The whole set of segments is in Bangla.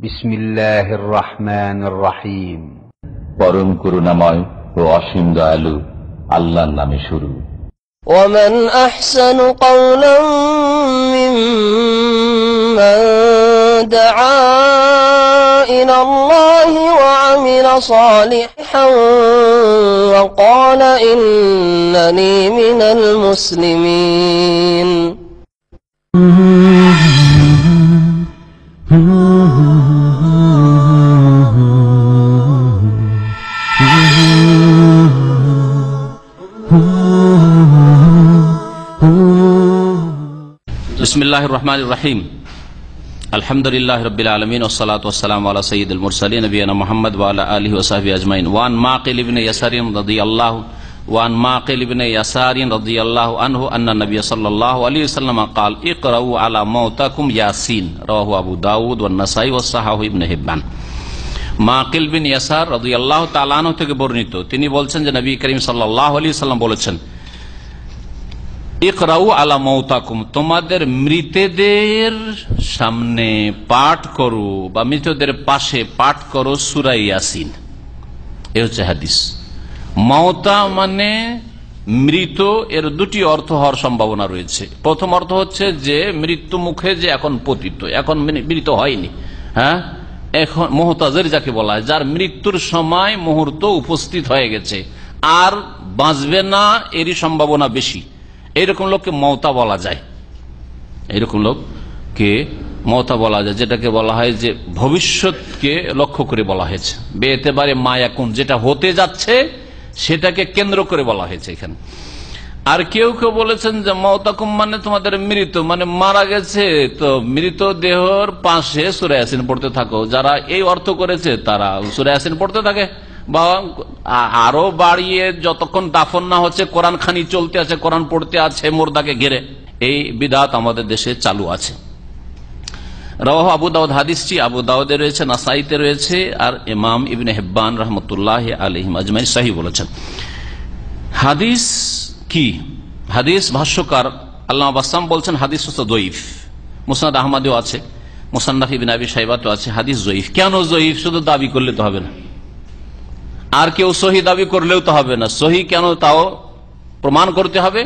بسم الله الرحمن الرحيم পরম করুণাময় ও অসীম দয়ালু আল্লাহর নামে শুরু ومن أحسن قولا ممن دعا إلى الله وعمل صالحا وقال إنني من المسلمين বিসমিল্লাহ রহমান রাহিম আলহামদুলিল্লাহ রবিল আলমিন ওসালাত ওসালাম আলা সঈদ মুরসালী নবীনা মোহাম্মদ ওয়ালা আলী ওসাহবি আজমাইন ওয়ান মাকিল ইবনে ইয়াসারিন রদি আল্লাহ ওয়ান মাকিল ইবনে ইয়াসারিন রদি আল্লাহ আনহু আন্না নবী সাল্লাল্লাহু আলাইহি ওয়াসাল্লাম قال اقرأوا على موتاكم ياسين رواه ابو داود والنسائي وصححه ابن حبان মাকিল বিন ইয়াসার রাদিয়াল্লাহু তাআলা আনহু থেকে বর্ণিত তিনি বলছেন যে নবী করিম সাল্লাল্লাহু আলাইহি সাল্লাম বলেছেন ইকরাউ আলা মৌতাকুম, তোমাদের মৃতদের সামনে পাঠ করো বা মৃতদের পাশে পাঠ করো সুরাই ইয়াসিন। এ হচ্ছে হাদিস। মৌতা মানে মৃত এর দুটি অর্থ হওয়ার সম্ভাবনা রয়েছে। প্রথম অর্থ হচ্ছে যে মৃত্যু মুখে যে এখন পতিত, এখন মৃত হয়নি। হ্যাঁ? এখন মোহতাজের যাকে বলা হয়, যার মৃত্যুর সময় মুহূর্ত উপস্থিত হয়ে গেছে। আর বাঁচবে না এরই সম্ভাবনা বেশি। এইরকম লোককে মমতা বলা যায়। এইরকম লোককে মমতা বলা যায়, যেটাকে বলা হয় যে ভবিষ্যৎকে লক্ষ্য করে বলা হয়েছে। বেতে পারে মায়াকুন, যেটা হতে যাচ্ছে, সেটাকে কেন্দ্র করে বলা হয়েছে এখানে। আর কেউ কেউ বলেছেন যে মমতাকুম মানে তোমাদের মৃত মানে মারা গেছে। তো মৃত দেহর পাশে সুরে পড়তে থাকো। যারা এই অর্থ করেছে, তারা সুরে পড়তে থাকে। বা আরও বাড়িয়ে যতক্ষণ দাফন না হচ্ছে, কোরআন খানি চলতে আছে, কোরআন পড়তে আছে, মোর্দাকে ঘিরে। এই বিদাত আমাদের দেশে চালু আছে। রাহ আবু দাউদ হাদিসটি আবু দাউদে রয়েছে, নাসাইতে রয়েছে, আর ইমাম ইবনে হেব্বান রহমতুল্লাহ আলহিম আজমাই শাহী বলেছেন। হাদিস কি? হাদিস ভাষ্যকার আল্লাহ আসাম বলছেন, হাদিস হচ্ছে দইফ মুসাদ আহমদেও আছে, মুসান্নাফ ইবিন আবি সাইবাতও আছে, হাদিস জয়ীফ। কেন জয়ীফ? শুধু দাবি করলে তো হবে না। আর কেউ সহি দাবি করলেও তো হবে না। সহি কেন তাও প্রমাণ করতে হবে?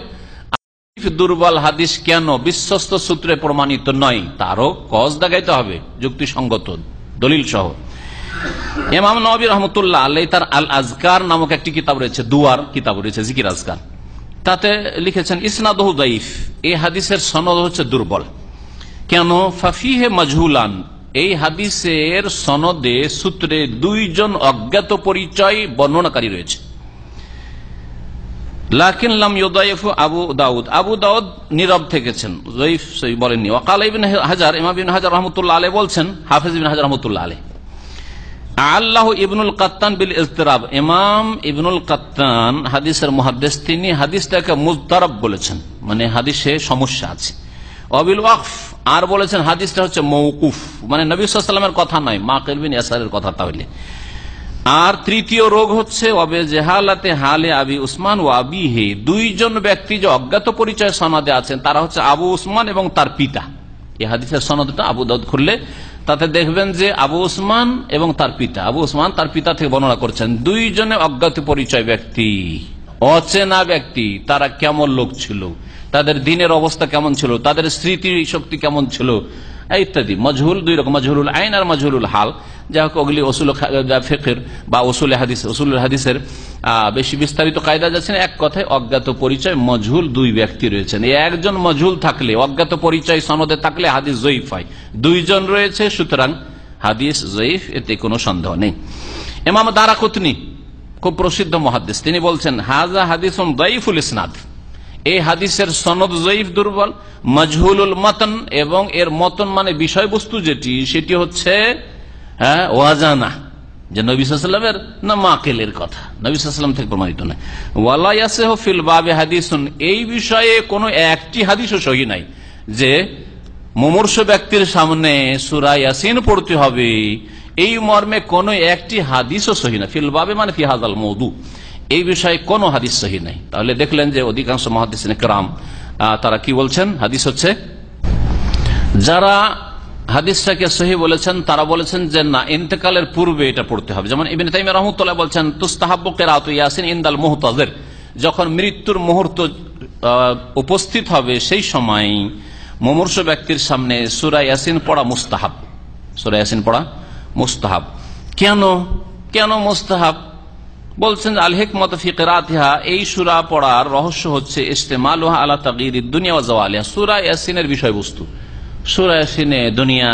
দুর্বল হাদিস কেন বিশ্বস্ত সূত্রে প্রমাণিত নয়? তারও কজ দেখাইতে হবে, যুক্তিসঙ্গত, দলিল সহ। এমাম নবী রহমতুল্লাহ আল্লাহ তার আল আজকার নামক একটি কিতাব রয়েছে, দুয়ার কিতাব রয়েছে, জিকির আজকার। তাতে লিখেছেন, ইসনাদহ দাইফ এই হাদিসের সনদ হচ্ছে দুর্বল। কেন? ফাফিহে মজহুলান এই হাদিসের সনদে সূত্রে দুইজন অজ্ঞাত পরিচয় বর্ণনাকারী রয়েছে। লাকিনলাম ইউদাইফু আবু দাউদ। আবু দাউদ নীরব থেকেছেন বলেননি। ইবিন হাজার, ইমাম হাজার আলী বলছেন, হাফিজ হাজার আলী আল্লাহ ইবনুল কাত্তান বিল ইজতরাব। ইমাম ইবনুল কাত্তান, হাদিসের তিনি হাদিসটাকে বলেছেন মানে হাদিসে সমস্যা আছে। অবিল ওয়াকফ। আর বলেছেন হাদিসটা হচ্ছে মৌকুফ মানে নবী সাল্লামের কথা নয় মা কেলবিন ইয়াসারের কথা তাহলে। আর তৃতীয় রোগ হচ্ছে অবে জেহালাতে হালে আবি উসমান ও আবি হে দুইজন ব্যক্তি যে অজ্ঞাত পরিচয় সনদে আছেন, তারা হচ্ছে আবু উসমান এবং তার পিতা। এই হাদিসের সনদটা আবু দাউদ খুললে তাতে দেখবেন যে আবু উসমান এবং তার পিতা। আবু উসমান তার পিতা থেকে বর্ণনা করছেন, দুইজনে অজ্ঞাত পরিচয় ব্যক্তি, অচেনা ব্যক্তি, তারা কেমন লোক ছিল? তাদের দিনের অবস্থা কেমন ছিল? তাদের স্মৃতি শক্তি কেমন ছিল? ইত্যাদি। মজহুল দুই রকম মজহুল আইন আর মজহুরুল হাল। যা হোক, ওগুলি ওসুল ফেকের বা ওসুল হাদিস ওসুল হাদিসের বেশি বিস্তারিত কায়দা যাচ্ছে এক কথায় অজ্ঞাত পরিচয়, মজহুল দুই ব্যক্তি রয়েছেন। একজন মজহুল থাকলে, অজ্ঞাত পরিচয় সনদে থাকলে হাদিস জয়ীফ হয়। দুইজন রয়েছে, সুতরাং হাদিস জয়ীফ, এতে কোনো সন্দেহ নেই। এমাম দারাকুতনি, খুব প্রসিদ্ধ মহাদিস তিনি বলছেন হাজা হাদিস দয়ীফুল ইসনাদ। এই হাদিসের সনদ জয়ীফ দুর্বল, মজহুলুল মতন, এবং এর মতন মানে বিষয়বস্তু যেটি, সেটি হচ্ছে হ্যাঁ ওয়াজানা, যে নবীলামের না মাকেলের কথা। নবীলাম থেকে প্রমাণিত নয়। ওয়ালাইয়াসেহ বাবে হাদিসুন, এই বিষয়ে কোনো একটি হাদিসও সহি নাই যে মুমূর্ষ ব্যক্তির সামনে সুরা ইয়াসিন পড়তে হবে। এই মর্মে কোন একটি হাদিসও সহি না। ফিল বাবে মানে ফিহাজাল মৌদু। এই বিষয়ে কোনো হাদিস সহি নাই। তাহলে দেখলেন যে অধিকাংশ মহাদিস ক্রাম তারা কি বলছেন? হাদিস হচ্ছে, যারা হাদিসটাকে সহি বলেছেন, তারা বলেছেন যে না, ইন্তেকালের পূর্বে এটা পড়তে হবে। যেমন ইবিন তাইম রহমতুল্লাহ বলছেন তুস্তাহাব্বকের আত ইয়াসিন ইন্দাল মোহতাজের। যখন মৃত্যুর মুহূর্ত উপস্থিত হবে, সেই সময় মমর্ষ ব্যক্তির সামনে সুরা ইয়াসিন পড়া মুস্তাহাব। সুরা ইয়াসিন পড়া মুস্তাহাব। কেন? কেন মুস্তাহাব? বলছেন, আল হেকমত ফিকরাতিহা এই সুরা পড়ার রহস্য হচ্ছে ইস্তেমাল আলা তাগির দুনিয়া ওয়াজাওয়ালিহা সুরা ইয়াসিনের বিষয়বস্তু। সুরা ইয়াসিনে দুনিয়া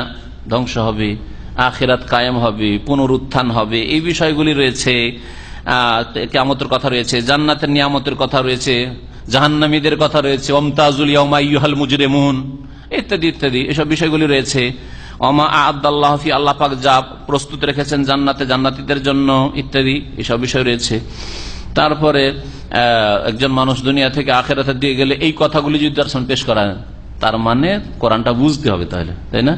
ধ্বংস হবে, আখিরাত কায়েম হবে, পুনরুত্থান হবে। এই বিষয়গুলি রয়েছে কেমতের কথা রয়েছে, জান্নাতের নিয়ামতের কথা রয়েছে, জাহান্নামীদের কথা রয়েছে অমতাজুল ইয়মাইহাল মুজরেমুন, ইত্যাদি ইত্যাদি। এসব বিষয়গুলি রয়েছে। অমা আদাল্লাহ ফি, আল্লাহ পাক যা প্রস্তুত রেখেছেন জান্নাতে, জান্নাতীদের জন্য, ইত্যাদি, এসব বিষয় রয়েছে। তারপরে একজন মানুষ দুনিয়া থেকে আখের আখেরাতে দিয়ে গেলে এই কথাগুলি যদি সামনে পেশ করা তার মানে কোরআনটা বুঝতে হবে তাহলে, তাই না?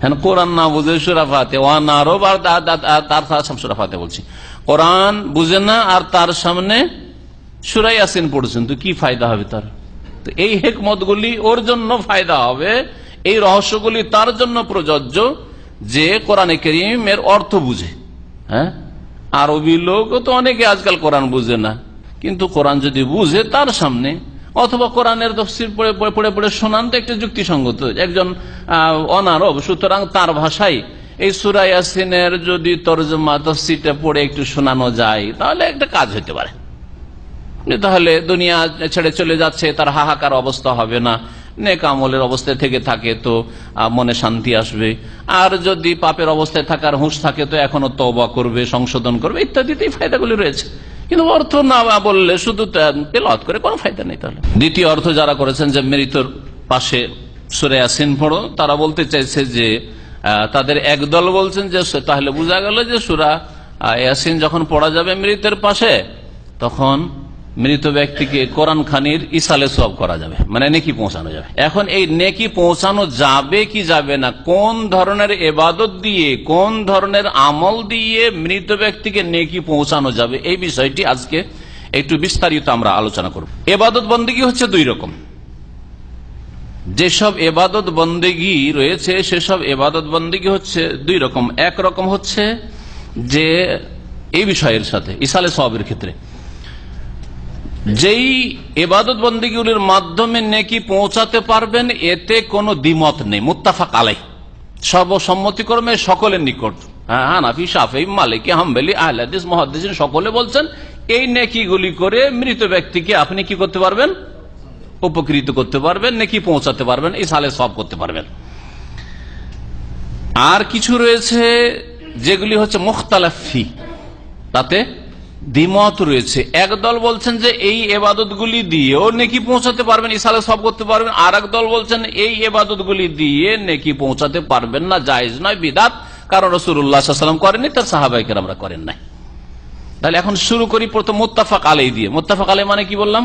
হ্যাঁ কোরআন না বুঝে সুরাফাতে ওয়ান আর তা- তার সুরাফাতে বলছি। কোরআন বুঝে না, আর তার সামনে সুরাই আসেন পড়ছেন, তো কি ফায়দা হবে তার? তো এই হেকমত গুলি ওর জন্য ফায়দা হবে এই রহস্যগুলি তার জন্য প্রযোজ্য যে কোরআনে করিমের অর্থ বুঝে হ্যাঁ? আরবি লোক তো অনেকে আজকাল কোরআন বুঝে না। কিন্তু কোরআন যদি বুঝে তার সামনে, অথবা কোরআনের তফসির পড়ে পড়ে পড়ে শোনান তো একটা যুক্তিসঙ্গত। একজন অনারব, সুতরাং তার ভাষায় এই সুরাই আসিনের যদি তর্জমা, তফসিরটা পড়ে একটু শোনানো যায়, তাহলে একটা কাজ হতে পারে। তাহলে দুনিয়া ছেড়ে চলে যাচ্ছে, তার হাহাকার অবস্থা হবে না। নেক আমলের অবস্থায় থেকে থাকে তো মনে শান্তি আসবে। আর যদি পাপের অবস্থায় থাকার হুঁশ থাকে তো এখনও তবা করবে, সংশোধন করবে ইত্যাদিতে এই ফায়দাগুলি রয়েছে। কিন্তু অর্থ না বললে শুধু তেলত করে কোনো ফায়দা নেই তাহলে। দ্বিতীয় অর্থ যারা করেছেন যে মৃত্যুর পাশে সুরে আসিন পড়ো, তারা বলতে চাইছে যে তাদের একদল বলছেন যে তাহলে বোঝা গেল যে সুরা যখন পড়া যাবে মৃতের পাশে, তখন মৃত ব্যক্তিকে কোরআন খানির ইসালে সব করা যাবে মানে নেকি পৌঁছানো যাবে। এখন এই নেকি পৌঁছানো যাবে কি যাবে না, কোন ধরনের এবাদত দিয়ে, কোন ধরনের আমল দিয়ে মৃত ব্যক্তিকে নেকি পৌঁছানো যাবে, এই বিষয়টি আজকে একটু বিস্তারিত আমরা আলোচনা করব। এবাদত বন্দীগী হচ্ছে দুই রকম। যেসব এবাদত বন্দেগি রয়েছে, সেসব এবাদত বন্দেগি হচ্ছে দুই রকম। এক রকম হচ্ছে যে এই বিষয়ের সাথে, ইসালে সবের ক্ষেত্রে। যেই এবাদত বন্দীগুলির মাধ্যমে নেকি পৌঁছাতে পারবেন, এতে কোনো দ্বিমত নেই। মুত্তাফাক আলাই সর্বসম্মতিক্রমে সকলের নিকট। হ্যাঁ হানাফি সাফি মালিকি, হাম্বেলি আহলাদিস মহাদিস সকলে বলছেন, এই নেকিগুলি করে মৃত ব্যক্তিকে আপনি কি করতে পারবেন? উপকৃত করতে পারবেন, নাকি পৌঁছাতে পারবেন, এই সালে সব করতে পারবেন। আর কিছু রয়েছে যেগুলি হচ্ছে মুখতালাফি। তাতে দ্বিমত রয়েছে। একদল বলছেন যে এই এবাদতগুলি দিয়েও নেকি পৌঁছাতে পারবেন, ইসালে সব করতে পারবেন। আর দল বলছেন এই এবাদতগুলি দিয়ে নেকি পৌঁছাতে পারবেন না, জায়েজ নয়, বিদাত। কারণ রসুল্লাহাম করেনি তার সাহাবাহিকের আমরা করেন নাই। তাহলে এখন শুরু করি প্রথম মোত্তাফাক আলাই দিয়ে। মোত্তাফাক আলাই মানে কি বললাম?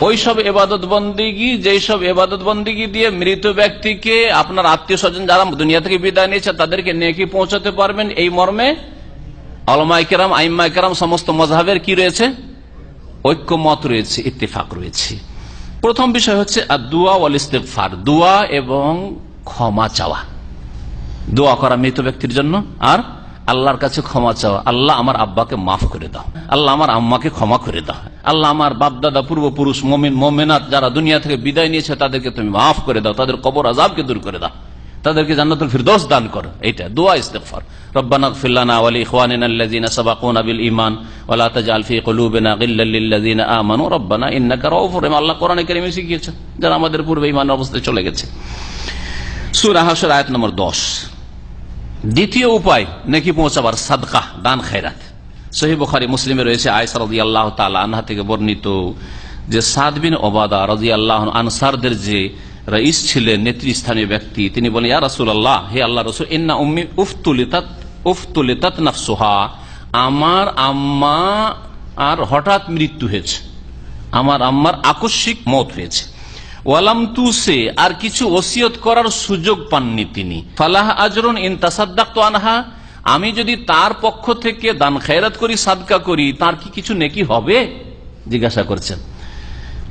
ওইসব এবাদত বন্দিগি যেই সব এবাদত বন্দিগি দিয়ে মৃত ব্যক্তিকে, আপনার আত্মীয় স্বজন যারা দুনিয়া থেকে বিদায় নিয়েছে, তাদেরকে নেকি পৌঁছাতে পারবেন এই মর্মে। অলমাইকেরাম আইমাইকেরাম সমস্ত মজাহের কি রয়েছে? ঐক্যমত রয়েছে, ইত্তেফাক রয়েছে। প্রথম বিষয় হচ্ছে দুয়া ওয়াল দোয়া এবং ক্ষমা চাওয়া। দোয়া করা মৃত ব্যক্তির জন্য আর আল্লাহর কাছে ক্ষমা চাওয়া। আল্লাহ আমার আব্বাকে মাফ করে দাও। আল্লাহ আমার আম্মাকে ক্ষমা করে দাও। আল্লাহ আমার বাপদাদা, পূর্বপুরুষ, মমিন, মোমেনাত যারা দুনিয়া থেকে বিদায় নিয়েছে তাদেরকে তুমি মাফ করে দাও। তাদের কবর আজাবকে দূর করে দাও। তাদেরকে জান্নাতুল ফিরদৌস দান করো। এইটা দোয়া ইস্তেগফার। নম্বর 10 দ্বিতীয় উপায়, নাকি পৌঁছাবার সাদকা, দান খেরাত সহি বুখারী মুসলিমে রয়েছে আয়েশা রাদিয়াল্লাহু তাআলা আনহা থেকে বর্ণিত যে সাদ বিন ওবাদা রাদিয়াল্লাহু আনসারদের যে রইস ছিলেন নেতৃস্থানীয় ব্যক্তি। তিনি বলেন, ইয়া রাসূলুল্লাহ, হে আল্লাহ রসুল, ইন্না উম্মি উফতুলিতাত উফতুলিতাত নাফসুহা। আমার আম্মা আর হঠাৎ মৃত্যু হয়েছে। আমার আম্মার আকস্মিক মত হয়েছে। ওয়ালাম তুসে, আর কিছু ওসিয়ত করার সুযোগ পাননি তিনি। ফালাহ আজরুন ইন তাসাদ্দাক তো আনহা। আমি যদি তার পক্ষ থেকে দান খেরাত করি, সাদকা করি, তার কি কিছু নেকি হবে? জিজ্ঞাসা করছেন।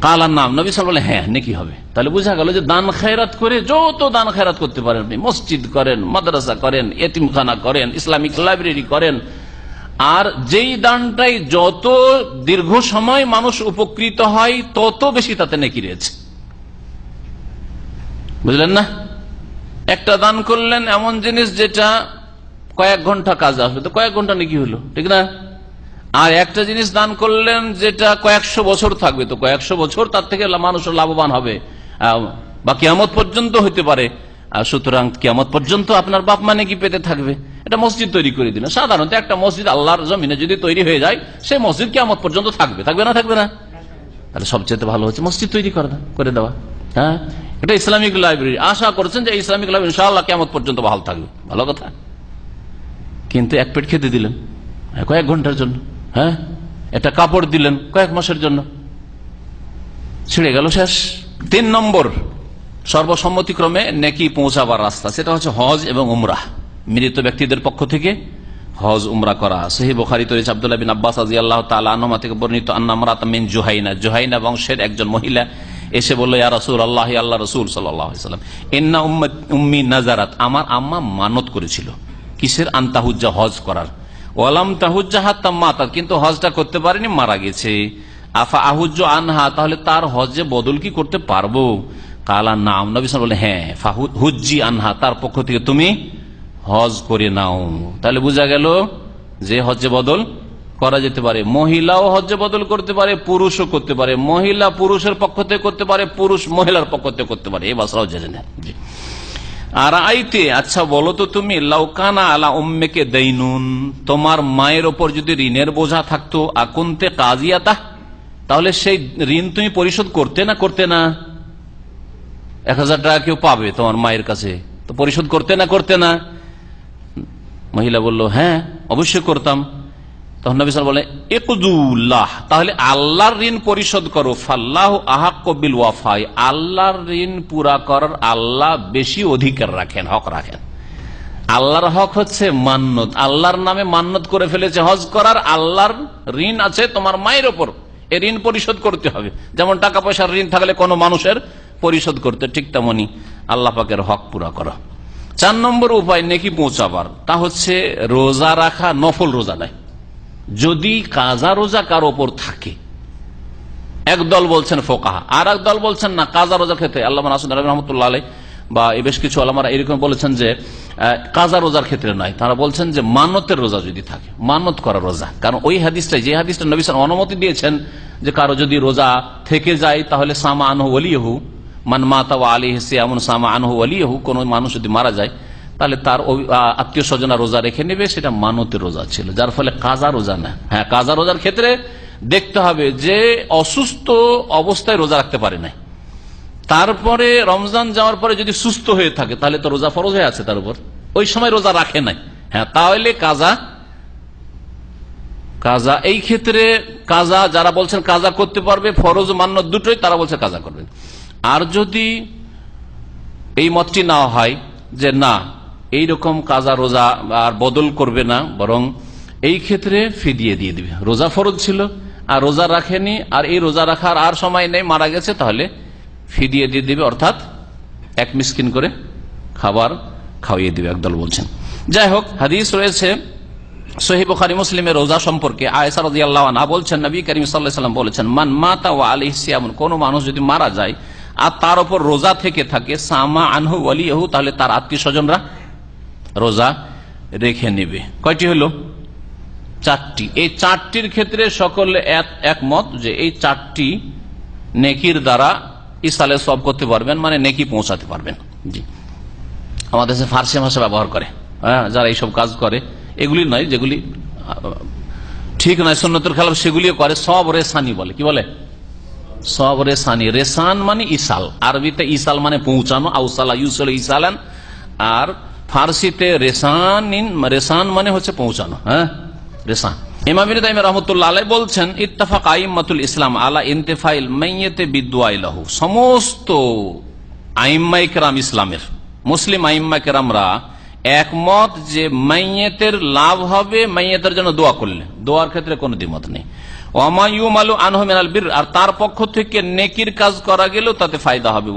কালার নাম। নবী সাল বলে হ্যাঁ নাকি হবে? তাহলে বোঝা গেল যে দান খায়রাত করে যত দান খায়রাত করতে পারেন মসজিদ করেন, মাদ্রাসা করেন, এতিমখানা করেন, ইসলামিক লাইব্রেরি করেন, আর যেই দানটাই যত দীর্ঘ সময় মানুষ উপকৃত হয়, তত বেশি তাতে নেকি রয়েছে। বুঝলেন না? একটা দান করলেন এমন জিনিস যেটা কয়েক ঘণ্টা কাজ আসবে। তো কয়েক ঘণ্টা নাকি হলো, ঠিক না? আর একটা জিনিস দান করলেন যেটা কয়েকশো বছর থাকবে তো কয়েকশো বছর তার থেকে মানুষ লাভবান হবে। বা কিয়ামত পর্যন্ত হইতে পারে। সুতরাং কিয়ামত পর্যন্ত আপনার বাপ মানে কি পেতে থাকবে? এটা মসজিদ তৈরি করে দিন সাধারণত একটা মসজিদ আল্লাহর জমিনে যদি তৈরি হয়ে যায় সেই মসজিদ কিয়ামত পর্যন্ত থাকবে। থাকবে না থাকবে না? তাহলে সবচেয়ে ভালো হচ্ছে মসজিদ তৈরি করে দেওয়া- হ্যাঁ? এটা ইসলামিক লাইব্রেরি। আশা করছেন যে ইসলামিক লাইব্রেরি ইনশাআল্লাহ কেমন পর্যন্ত ভালো থাকবে। ভালো কথা। কিন্তু এক পেট খেতে দিলেন। কয়েক ঘণ্টার জন্য। হ্যাঁ? একটা কাপড় দিলেন কয়েক মাসের জন্য। ছিঁড়ে গেল শেষ। তিন নম্বর, সর্বসম্মতিক্রমে নেকি পৌঁছাবার রাস্তা। সেটা হচ্ছে হজ এবং উমরাহ। মৃত ব্যক্তিদের পক্ষ থেকে হজ উমরা করা। সহি বোখারি তরিস আবদুল্লাহ বিন আব্বাস আজি আল্লাহ তালা থেকে বর্ণিত আন্নামরাত মিন জুহাইনা। জুহাইনা বংশের একজন মহিলা এসে বলল, ইয়া রসুল আল্লাহ আল্লাহ রসুল সাল্লাম, ইন্না উম্মি নাজারাত। আমার আম্মা মানত করেছিল কিসের আন্তাহুজ্জা হজ করার। ওয়ালাম তাহুজ্জা হাত মাতা কিন্তু হজটা করতে পারেনি, মারা গেছে। আফা আহুজ্জ আনহা, তাহলে তার হজে বদল কি করতে পারব? কালা নাম, নবী বলে হ্যাঁ হুজ্জি আনহা, তার পক্ষ থেকে তুমি হজ করে নাও। তাহলে বোঝা গেল যে হজ্জে বদল করা যেতে পারে। মহিলাও হজ্জে বদল করতে পারে, পুরুষও করতে পারে। মহিলা পুরুষের পক্ষ থেকে করতে পারে, পুরুষ মহিলার পক্ষ থেকে করতে পারে। এই বাসরাও জেনে জি। আর আইতে আচ্ছা বলো তো তুমি লাউকানা আলা উম্মেকে দেইনুন, তোমার মায়ের ওপর যদি ঋণের বোঝা থাকতো, আকুন্তে কাজিয়াতা, তাহলে সেই ঋণ তুমি পরিশোধ করতে না করতে না? এক হাজার টাকা কেউ পাবে তোমার মায়ের কাছে, তো পরিশোধ করতে না করতে না? মহিলা বলল হ্যাঁ অবশ্যই করতাম। তখন নবী সাল বলে একজুল্লাহ তাহলে আল্লাহর ঋণ পরিশোধ করো। ফাল্লাহ আহাক কবিল ওয়াফাই আল্লাহর ঋণ পুরা করার আল্লাহ বেশি অধিকার রাখেন, হক রাখেন। আল্লাহর হক হচ্ছে মান্নত। আল্লাহর নামে মান্নত করে ফেলেছে হজ করার আল্লাহর ঋণ আছে তোমার মায়ের ওপর। এ ঋণ পরিশোধ করতে হবে। যেমন টাকা পয়সার ঋণ থাকলে কোনো মানুষের পরিশোধ করতে, ঠিক তেমনি আল্লাহ পাকের হক পুরা করা। চার নম্বর উপায়, নেকি পৌঁছাবার। তা হচ্ছে রোজা রাখা, নফল রোজা নেয় যদি কাজা রোজা কার ওপর থাকে? এক দল বলছেন ফোকাহা। আর এক দল বলছেন না, কাজা রোজার ক্ষেত্রে। আল্লাহ আলাই বা বেশ কিছু আল্লামারা এরকম বলেছেন যে কাজা রোজার ক্ষেত্রে নয়। তারা বলছেন যে মান্যতের রোজা যদি থাকে মান্যত করা রোজা। কারণ ওই হাদিসটাই, যে হাদিসটা নবী সাল অনুমতি দিয়েছেন যে, কারও যদি রোজা থেকে যায়, তাহলে সামা আনহু ওলিয়াহু মান মাতা আলী হেসে এমন সামা আনহু ওলিয়াহু কোন মানুষ যদি মারা যায় তাহলে তার আত্মীয় স্বজনা রোজা রেখে নেবে, সেটা মানতের রোজা ছিল, যার ফলে কাজা রোজা না। হ্যাঁ কাজা রোজার ক্ষেত্রে দেখতে হবে যে অসুস্থ অবস্থায় রোজা রাখতে পারে নাই। তারপরে রমজান যাওয়ার পরে যদি সুস্থ হয়ে থাকে, তাহলে তো রোজা ফরজ হয়ে আছে তার উপর। ওই সময় রোজা রাখে নাই। হ্যাঁ তাহলে কাজা কাজা, এই ক্ষেত্রে কাজা যারা বলছেন কাজা করতে পারবে, ফরজ মান্য দুটোই তারা বলছে কাজা করবে। আর যদি এই মতটি না হয় যে না এই রকম কাজা রোজা আর বদল করবে না, বরং এই ক্ষেত্রে ফিদিয়ে দিয়ে দিবে। রোজা ফরজ ছিল, আর রোজা রাখেনি, আর এই রোজা রাখার আর সময় নেই, মারা গেছে, তাহলে ফিদিয়ে দিয়ে দিবে, অর্থাৎ এক মিসকিন করে খাবার খাওয়িয়ে দিবে, একদল বলছেন। যাই হোক, হাদিস রয়েছে সহিব খারি মুসলিমের রোজা সম্পর্কে। আয়সা রাজি আল্লাহ না বলছেন, নবী করিম সাল্লাম বলেছেন, মান মাতা ও আলি সিয়ামন কোন মানুষ যদি মারা যায়, আর তার উপর রোজা থেকে থাকে, সামা আনহু আলিহু তাহলে তার আত্মীয় স্বজনরা রোজা রেখে নেবে। কয়টি হলো? চারটি। এই চারটির ক্ষেত্রে সকলে এক- একমত যে এই চারটি নেকির দ্বারা ইসালে সব করতে পারবেন মানে নেকি পৌঁছাতে পারবেন। জি। আমাদের দেশে ফার্সি ভাষা ব্যবহার করে। হ্যাঁ যারা এইসব কাজ করে, এগুলি নয় যেগুলি ঠিক নয় সন্ন্যতের খেলাফ সেগুলিও করে, সব রেসানি বলে। কি বলে? সব রেসানি। রেসান মানে ইসাল আরবিতে ইসাল মানে পৌঁছানো, আউসালা ইউসল ইসালান আর ফার্সিতে রেসান রেসান মানে হচ্ছে পৌঁছানো হ্যাঁ? রেসান বলছেন ইসলাম আলা মাইয়েতে সমস্ত ইসলামের, মুসলিম একমত যে মাইয়েতের লাভ হবে মাইয়েতের জন্য দোয়া করলে। দোয়ার ক্ষেত্রে কোনো দ্বিমত নেই। আর তার পক্ষ থেকে নেকির কাজ করা গেলেও তাতে ফায়দা হবে।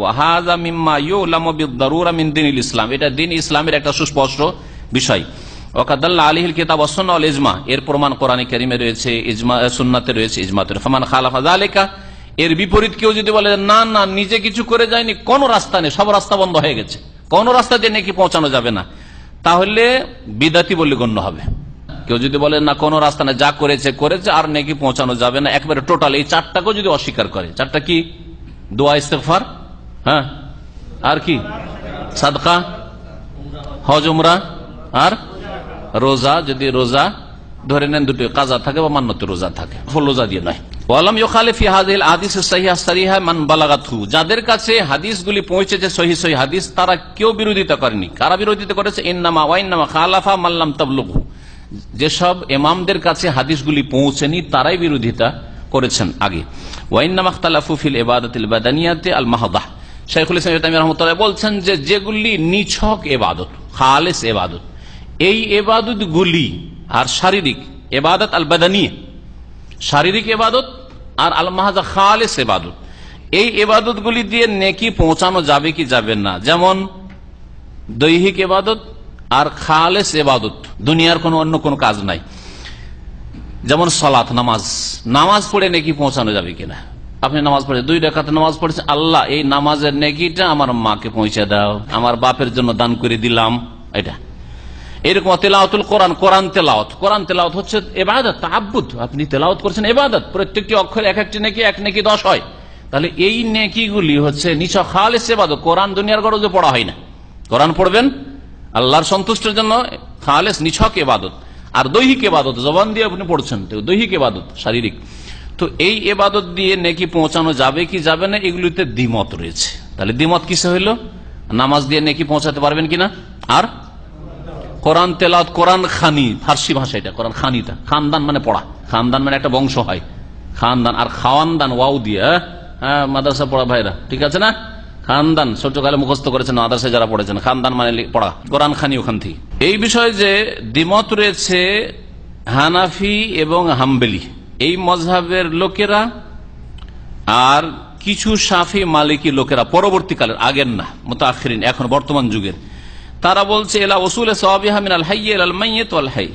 ইসলাম। এটা দিন ইসলামের একটা সুস্পষ্ট বিষয়। ইজমা। এর প্রমাণ রয়েছে, ইজমা রয়েছে এর বিপরীত কেউ যদি বলে না না, নিজে কিছু করে যায়নি, কোন রাস্তা নেই, সব রাস্তা বন্ধ হয়ে গেছে। কোন রাস্তা দিয়ে নাকি পৌঁছানো যাবে না। তাহলে বিদাতি বলে গণ্য হবে। কেউ যদি বলে, না, কোন রাস্তা না, যা করেছে করেছে, আর নাকি পৌঁছানো যাবে না। একবারে টোটাল এই চারটাকেও যদি অস্বীকার করে, চারটা কি? দোয়া ইস্তেফার হ্যাঁ? আর কি? সাদকা? হজ, উমরা? আর? রোজা, যদি রোজা, ধরে নেন দুটো, কাজা থাকে বা মান্যত রোজা থাকে রোজা দিয়ে নয়। যাদের কাছে হাদিসগুলি পৌঁছেছে সহি সহি হাদিস, তারা কেউ বিরোধিতা করেনি। কারা বিরোধিতা করেছে? ইন্নামা ওয়াইন্নামা খালাফা মাল্লাম তাবলুগহু। যেসব এমামদের কাছে হাদিসগুলি পৌঁছেনি, তারাই বিরোধিতা করেছেন আগে। ওয়াইন্নামা ইখতালাফু ফিল ইবাদাতিল বাদানিয়াতে আল মাহদাহ। শাইখুল ইসলাম তাইমিয়া বলছেন যে, যেগুলি নিছক এবাদত খালেস এবাদত এই এবাদত গুলি আর শারীরিক এবাদত আল বাদানিয়া শারীরিক এবাদত আর আল মাহাজা খালেস এবাদত এই এবাদত গুলি দিয়ে নেকি পৌঁছানো যাবে কি যাবে না? যেমন দৈহিক এবাদত আর খালেস এবাদত, দুনিয়ার কোনো অন্য কোনো কাজ নাই। যেমন সলাত, নামাজ। নামাজ পড়ে নেকি পৌঁছানো যাবে কিনা? আপনি নামাজ পড়ে, দুই রেখাতে নামাজ পড়েছেন, আল্লাহ, এই নামাজের নেকিটা আমার মাকে পৌঁছে দাও, আমার বাপের জন্য দান করে দিলাম, এটা। এরকম তেলাওয়াতুল কোরআন কোরআন তেলাওয়াত। কোরআন তেলাওয়াত হচ্ছে এবাদত তাহাবুদ আপনি তেলাওয়াত করছেন এবাদত। প্রত্যেকটি অক্ষর এক একটি নেকি, এক নেকি দশ হয়। তাহলে এই নেকিগুলি হচ্ছে নিচ খালেস এবাদত। কোরআন দুনিয়ার গরজে পড়া হয় না। কোরআন পড়বেন? আল্লাহর সন্তুষ্টের জন্য খালেস, নিছক এবাদত। আর দৈহিক এবাদত, জবান দিয়ে আপনি পড়ছেন তো, দৈহিক এবাদত, শারীরিক। তো এই এবাদত দিয়ে নেকি পৌঁছানো যাবে কি যাবে না, এগুলিতে দ্বিমত রয়েছে। তাহলে দ্বিমত কিসে হইল? নামাজ দিয়ে নেকি পৌঁছাতে পারবেন কিনা? আর? কোরআন তেলাওত কোরআন খানি, ফার্সি ভাষা এটা, কোরআন খানিটা। খানদান মানে পড়া। খানদান মানে একটা বংশ হয়। খানদান, আর খাওয়ানদান ওয়াউ দিয়ে হ্যাঁ? হ্যাঁ মাদ্রাসা পড়া ভাইরা, ঠিক আছে না? খানদান ছোটকালে মুখস্থ করেছেন মাদ্রাসায় যারা পড়েছেন। খানদান মানে পড়া, কোরআন খানি ওখান থেকে এই বিষয়ে যে দ্বিমত রয়েছে হানাফি এবং হাম্বেলি, এই মজহাবের লোকেরা আর কিছু সাফি মালিকি লোকেরা পরবর্তীকালের, আগের না মতো আখরিন এখন বর্তমান যুগের, তারা বলছে, এলা ওসুল আল আল আল হাই।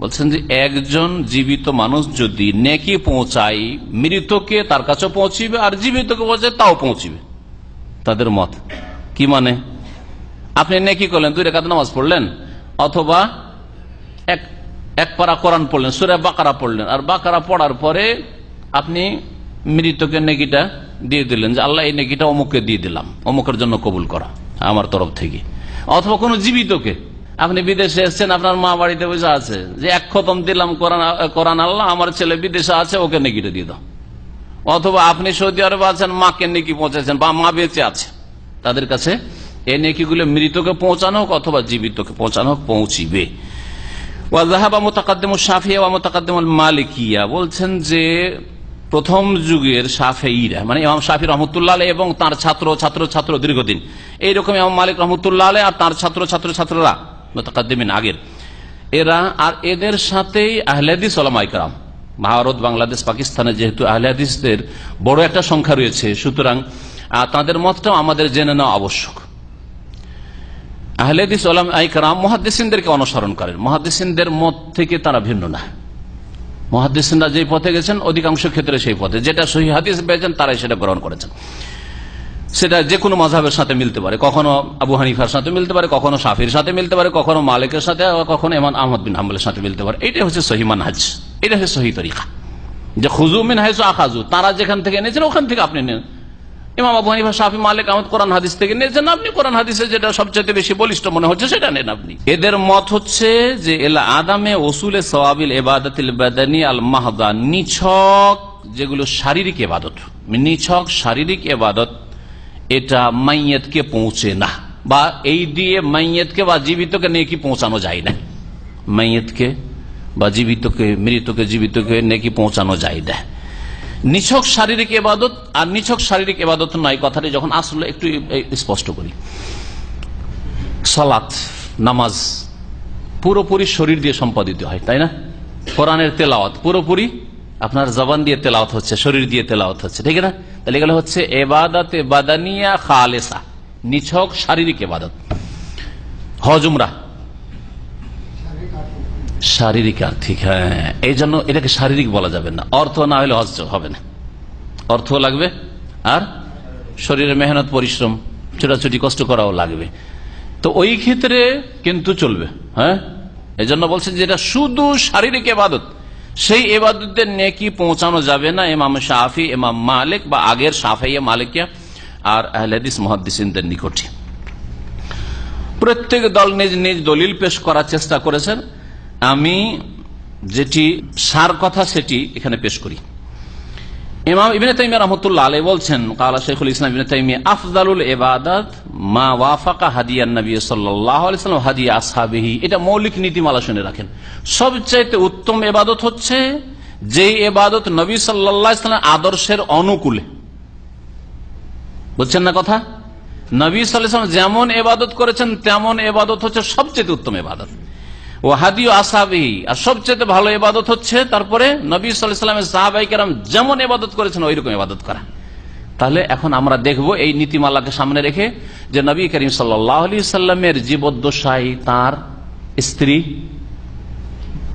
বলছেন যে, একজন জীবিত মানুষ যদি নেকি পৌঁছায়, মৃতকে তার কাছে পৌঁছিবে, আর জীবিতকে পৌঁছায় তাও পৌঁছিবে। তাদের মত। কি মানে? আপনি নেকি করলেন, দুই রেখাতে নামাজ পড়লেন, অথবা এক এক পারা কোরআন পড়লেন, সুরে বাকারা পড়লেন, আর বাকারা পড়ার পরে আপনি মৃতকে নেকিটা দিয়ে দিলেন, যে আল্লাহ এই নেকিটা অমুককে দিয়ে দিলাম, অমুকের জন্য কবুল করা, আমার তরফ থেকে। অথবা কোনো জীবিতকে, আপনি বিদেশে এসছেন, আপনার মা বাড়িতে বসে আছে, যে এক খতম দিলাম কোরআন কোরআন আল্লাহ, আমার ছেলে বিদেশে আছে, ওকে নেকিটা দিয়ে দাও। অথবা আপনি সৌদি আরবে আছেন, মাকে নেকি পৌঁছেছেন বা মা বেঁচে আছে, তাদের কাছে এই নেকিগুলো মৃতকে পৌঁছানো হোক অথবা জীবিতকে পৌঁছানো হোক, পৌঁছিবে। ওয়াজাহাবা মোতাকাদ্দেম সাফিয়া ওয়া মোতাকাদ্দেম মালিকিয়া, বলছেন যে প্রথম যুগের সাফেইরা মানে ইমাম শাফি রহমতুল্লাহ এবং তার ছাত্র ছাত্র ছাত্র দীর্ঘদিন, এইরকম ইমাম মালিক রহমতুল্লাহ আর তার ছাত্র ছাত্র, ছাত্ররা মোতাকাদ্দিমিন আগের। এরা আর এদের সাথেই আহলাদিস ওলামাইকরাম ভারত, বাংলাদেশ পাকিস্তানে যেহেতু আহলাদিসদের বড় একটা সংখ্যা রয়েছে, সুতরাং তাদের মতটাও আমাদের জেনে নেওয়া আবশ্যক। আহলেদিস ওলাম আইকরাম অনুসরণ করেন। মহাদ্দেসিনদের মত থেকে তারা ভিন্ন না। মহাদ্দেসিনরা যে পথে গেছেন, অধিকাংশ ক্ষেত্রে সেই পথে। যেটা সহি হাদিস পেয়েছেন, তারাই সেটা গ্রহণ করেছেন। সেটা যে কোনো মজাবের সাথে মিলতে পারে। কখনো আবু হানিফার সাথে মিলতে পারে, কখনো সাফির সাথে মিলতে পারে, কখনো মালিকের সাথে কখনো এমন আহমদ বিন হাম্বলের সাথে মিলতে পারে। এটাই হচ্ছে সহি মানহাজ। এটা হচ্ছে সহি তরিকা। যে খুজু মিন হাইসু আখাজু তারা যেখান থেকে এনেছেন, ওখান থেকে আপনি নেন। ইমাম আবু হানিফা, শাফি, মালিক, আহমদ কোরআন হাদিস থেকে নিয়েছেন, আপনি কোরআন হাদিসে যেটা সবচেয়ে বেশি বলিষ্ঠ মনে হচ্ছে, সেটা নেন আপনি। এদের মত হচ্ছে যে, এলা আদামে ওসুলে সওয়াবিল এবাদাতিল বাদানি আল মাহদা, নিছক যেগুলো শারীরিক এবাদত নিছক শারীরিক এবাদত এটা মাইয়েতকে পৌঁছে না। বা এই দিয়ে মাইয়েতকে বা জীবিতকে নেকি পৌঁছানো যায় না। মাইয়েতকে বা জীবিতকে, মৃতকে জীবিতকে নেকি পৌঁছানো যায় দেয় নিছক শারীরিক এবাদত আর নিছক শারীরিক এবাদত নয় কথাটি যখন আসলে, একটু স্পষ্ট করি। সালাত, নামাজ পুরোপুরি শরীর দিয়ে সম্পাদিত হয়, তাই না? কোরআনের তেলাওয়াত পুরোপুরি আপনার জবান দিয়ে তেলাওয়াত হচ্ছে, শরীর দিয়ে তেলাওয়াত হচ্ছে, ঠিক না? তাহলে এগুলো হচ্ছে এবাদাতে বাদানিয়া খালেসা, নিছক শারীরিক এবাদত। হজুমরা শারীরিক আর্থিক হ্যাঁ এই জন্য এটাকে শারীরিক বলা যাবে না। অর্থ না হলে হজ হবে না। অর্থ লাগবে আর শরীরে মেহনত, পরিশ্রম, ছোটাছুটি, কষ্ট করাও লাগবে। তো ওই ক্ষেত্রে কিন্তু চলবে হ্যাঁ? এই জন্য বলছেন যে এটা শুধু শারীরিক এবাদত। সেই এবাদতের নেকি পৌঁছানো যাবে না এমাম শাহি এমাম মালিক বা আগের সাফাইয়া মালিকিয়া আর আহলেদিস মহাদিসিনদের নিকটে। প্রত্যেক দল নিজ নিজ দলিল পেশ করার চেষ্টা করেছেন। আমি যেটি সার কথা সেটি এখানে পেশ করি। ইমাম ইবিন তাইমিয়া রহমতুল্লাহ আলাই বলছেন, কালা শেখুল ইসলাম ইবিন তাইমিয়া, আফজালুল এবাদাত মা ওয়াফাকা হাদিয়া নবী সাল্লাহ আলাইসাল্লাম হাদিয়া আসহাবিহি। এটা মৌলিক নীতিমালা শুনে রাখেন। সবচাইতে উত্তম এবাদত হচ্ছে যে এবাদত নবী সাল্লাহ ইসলামের আদর্শের অনুকূলে। বুঝছেন না কথা? নবী সাল্লাম যেমন এবাদত করেছেন, তেমন এবাদত হচ্ছে সবচেয়ে উত্তম এবাদত ও আসাবি। আর সবচেয়ে ভালো এবাদত হচ্ছে, তারপরে নবী সাল্লামের সাহাবাই কেরাম যেমন এবাদত করেছেন ওই রকম এবাদত করা। তাহলে এখন আমরা দেখব এই নীতিমালাকে সামনে রেখে যে নবী করিম সাল্লামের জীবদ্দশাই তার স্ত্রী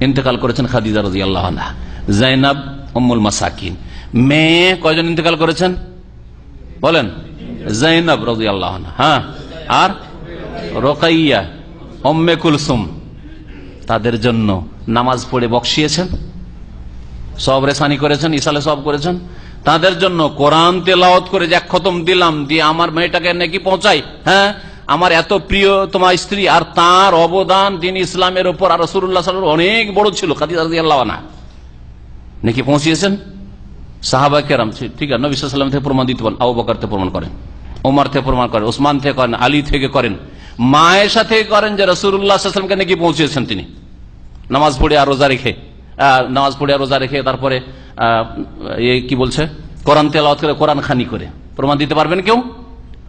ইন্তেকাল করেছেন খাদিজা রাজি আল্লাহ জাইনাব অম্মুল মাসাকিন। মেয়ে কয়জন ইন্তেকাল করেছেন? বলেন। জাইনাব রাজি আল্লাহ হ্যাঁ। আর রোকাইয়া অম্মে কুলসুম। তাদের জন্য নামাজ পড়ে বক্সিয়েছেন সব রেসানি করেছেন, ইসালে সব করেছেন। তাদের জন্য কোরআন তেলাওত করে যে খতম দিলাম, দিয়ে আমার মেয়েটাকে নাকি পৌঁছাই হ্যাঁ? আমার এত প্রিয় তোমার স্ত্রী, আর তার অবদান দিন ইসলামের উপর, আর রসুল্লাহ অনেক বড় ছিল, খাদিজা নাকি পৌঁছিয়েছেন? সাহাবা কেরাম, ঠিক আছে, নবী সাল্লাম থেকে প্রমাণ দিতে পারেন আবু বকর থেকে প্রমাণ করেন, ওমর থেকে প্রমাণ করেন, ওসমান থেকে করেন, আলী থেকে করেন। মায়ের সাথে করেন যে রসুল্লাহামকে নাকি পৌঁছেছেন তিনি। নামাজ পড়ে আর রোজা রেখে নামাজ পড়ে আর রোজা রেখে তারপরে কি বলছে? কোরআন তেলাওয়াত করে, কোরআন খানি করে। প্রমাণ দিতে পারবেন কেউ?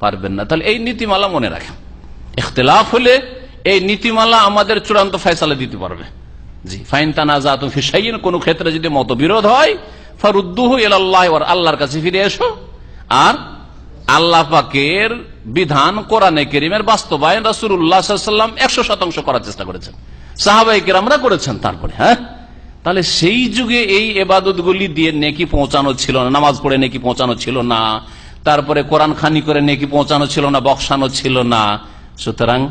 পারবেন না। তাহলে এই নীতিমালা মনে রাখেন। ইখতলাফ হলে এই নীতিমালা আমাদের চূড়ান্ত ফয়সালা দিতে পারবে। জি, ফাইন তানাজা তুমি ফিসাইন কোন ক্ষেত্রে যদি মতবিরোধ হয়, ফারুদ্দুহ এলাল্লাহ আল্লাহর কাছে ফিরে এসো। আর আল্লাহ পাকের বিধান কোরআনে কেরিমের বাস্তবায়ন রাসুল্লাহাম একশো শতাংশ করার চেষ্টা করেছেন। সাহাবাই কেরামরা করেছেন তারপরে হ্যাঁ? তাহলে সেই যুগে এই এবাদত গুলি দিয়ে নেকি পৌঁছানো ছিল না, নামাজ পড়ে নেকি পৌঁছানো ছিল না, তারপরে কোরআন খানি করে নেকি পৌঁছানো ছিল না বক্সানো ছিল না। সুতরাং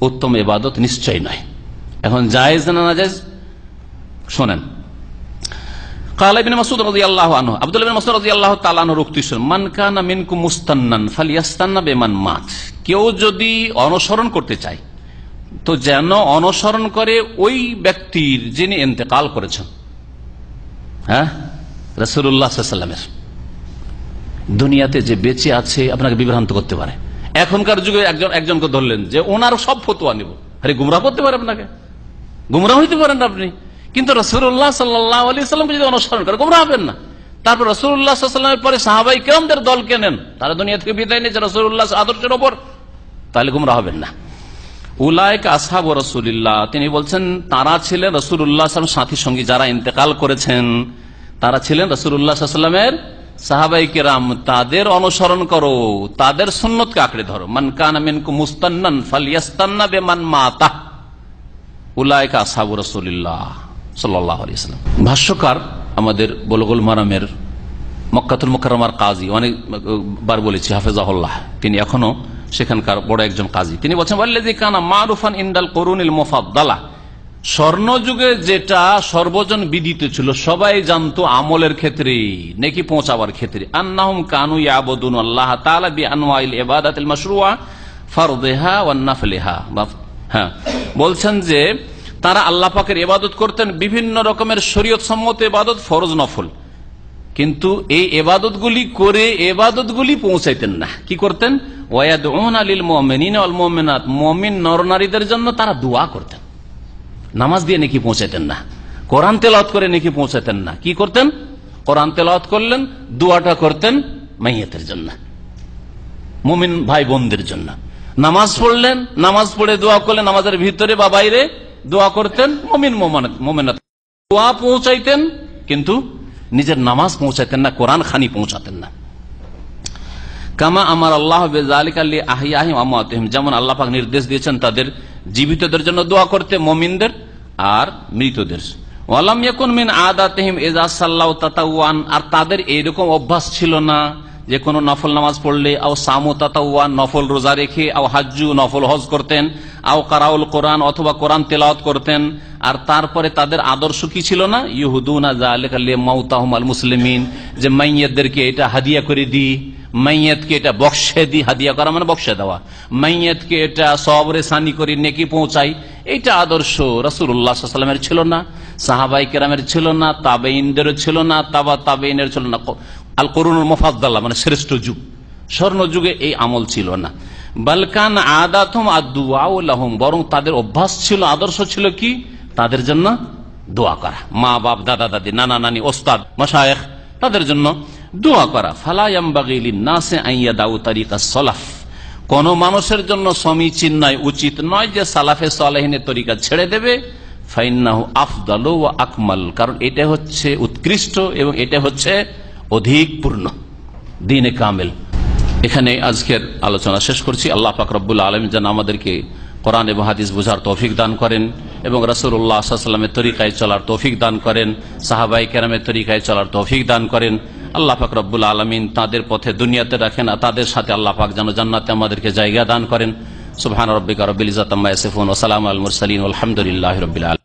উত্তম এবাদত নিশ্চয় নয়। এখন জায়েজ না না জায়েজ শোনেন আল্লাহ আল্লাহ ফালিয়াস্তান্না বেমান মাছ কেউ যদি অনুসরণ করতে চায়, তো যেন অনুসরণ করে ওই ব্যক্তির যিনি এতেকাল করেছেন। হ্যাঁ? রসুল্লাহামের দুনিয়াতে যে বেঁচে আছে, আপনাকে বিভ্রান্ত করতে পারে। এখনকার যুগে একজন, একজনকে ধরলেন যে ওনার সব ফতুয়া নেব। আরে গুমরা করতে পারে আপনাকে? গুমরা হইতে পারেন আপনি? কিন্তু রসুল্লাহ সাল্লাহ আলি সাল্লামকে যদি অনুসরণ করে, গুমরা হবেন না। তারপর রসুল্লাহ সাল্লামের পরে সাহাবাই কেরামদের দল কেনেন তারা দুনিয়া থেকে বিদায় নিয়েছে রসুল্লাহ আদর্শের ওপর। তাহলে গুমরা হবেন না। উলায়ক আসহাব রসুল্লাহ তিনি বলছেন, তারা ছিলেন রসুল্লাহ সাথী সঙ্গী যারা ইন্তেকাল করেছেন। তারা ছিলেন রসুল্লাহামের সাহাবাই কেরাম। তাদের অনুসরণ করো, তাদের সুন্নতকে আঁকড়ে ধরো। মান কান মুস্তান্নান ফালিয়াস্তান্না বেমান মাতা। উলায়ক আসহাব রসুল্লাহ সাল্লাম ভাষ্যকার আমাদের বলগুল মারামের মক্কাতুল মোকারমার কাজী অনেকবার বলেছি, হাফেজাহুল্লাহ। তিনি এখনও সেখানকার বড় একজন কাজী। তিনি বলছেন কানা মারুফান ইন্দাল করুনিল মোফাদ্দালা। স্বর্ণযুগে যেটা সর্বজন বিদিত ছিল, সবাই জানতো আমলের ক্ষেত্রে, নেকি পৌঁছাবার ক্ষেত্রে। আন্নাহুম কানু ইয়াবুদুন আল্লাহ তাআলা বি আনওয়াইল ইবাদাতিল মাশরুআ ফারদেহা ওয়ান নাফলিহা। হ্যাঁ। বলছেন যে তারা আল্লাহ পাকের ইবাদত করতেন বিভিন্ন রকমের শরীয়ত সম্মত ইবাদত, ফরজ নফল। কিন্তু এই এবাদতগুলি করে এবাদতগুলি পৌঁছাইতেন না। কি করতেন? ওয়াদ আলিল মোমেনিন অল মোমেনাত। মমিন নরনারীদের জন্য তারা দোয়া করতেন। নামাজ দিয়ে নাকি পৌঁছাইতেন না। কোরআন তেলাওত করে নাকি পৌঁছাতেন না। কি করতেন? কোরআন তেলাওত করলেন, দোয়াটা করতেন মাইয়াতের জন্য। মুমিন ভাই বোনদের জন্য। নামাজ পড়লেন, নামাজ পড়ে দোয়া করলেন, নামাজের ভিতরে বা বাইরে দোয়া করতেন, মমিন মোমেনাত দোয়া পৌঁছাইতেন, কিন্তু নিজের নামাজ পৌঁছাতেন না, কোরআন খানি পৌঁছাতেন না। কামা আমার আল্লাহ আলী আমাতহিম যেমন আল্লাহ নির্দেশ দিয়েছেন তাদের জীবিতদের জন্য দোয়া করতে, মমিনদের আর মৃতদের। ওয়ালাম আর তাদের এইরকম অভ্যাস ছিল না। যে কোনো নফল নামাজ পড়লে আও সামু তাতাওয়ান নফল রোজা রেখে, আও হাজ্জু, নফল হজ করতেন, আও কারাউল কোরআন অথবা কোরআন তেলাওয়াত করতেন। আর তারপরে তাদের আদর্শ কি ছিল না? ইহুদুনা জালিকা লিমাউতাহুম আল মুসলিমিন, যে মাইয়াদেরকে এটা হাদিয়া করে দিই মাইয়াতকে এটা বক্সে দি, হাদিয়া করা মানে বক্সে দেওয়া। মাইয়াতকে এটা সবরে সানি করে নেকি পৌঁছাই, এইটা আদর্শ রসুল্লাহামের ছিল না, সাহাবাই কেরামের ছিল না তাবেইনদেরও ছিল না, তাবা তাবেইনের ছিল না। আল করুনুল মোফাদ্দাল্লাহ মানে শ্রেষ্ঠ যুগ। স্বর্ণ যুগে এই আমল ছিল না। বালকান আদাথম আদুয়াউলাহম বরং তাদের অভ্যাস ছিল, আদর্শ ছিল কি? তাদের জন্য দোয়া করা। মা, বাপ, দাদা, দাদি, নানা, নানি, ওস্তাদ, মশায়েখ, তাদের জন্য দোয়া করা। ফালায়াম্বাগিলি নাসে আইয়া দাউ তারিকা সলাফ। কোন মানুষের জন্য সমীচীন নয়, উচিত নয় যে সালাফে সালাহিনের তরিকা ছেড়ে দেবে। ফাইন্নাহু আফদাল ও আকমাল। কারণ এটা হচ্ছে উৎকৃষ্ট এবং এটা হচ্ছে অধিক পূর্ণ। দিনে কামেল। এখানে আজকের আলোচনা শেষ করছি। আল্লাহ পাক রব্বুল আলম যেন আমাদেরকে কোরআন এবং হাদিস বোঝার তৌফিক দান করেন এবং রসুল্লাহ সাল্লামের তরিকায় চলার তৌফিক দান করেন সাহাবাই কেরামের তরিকায় চলার তৌফিক দান করেন। আল্লাহ পাক রব্বুল আলমিন তাদের পথে দুনিয়াতে রাখেন আর তাদের সাথে আল্লাহ পাক যেন জান্নাতে আমাদেরকে জায়গা দান করেন। সুবহান রব্বিকা রব্বিল ইজাতাম্মা ইয়াসিফুন ওয়া সালামু আলহামদুলিল্লাহি রাব্বিল আলামিন।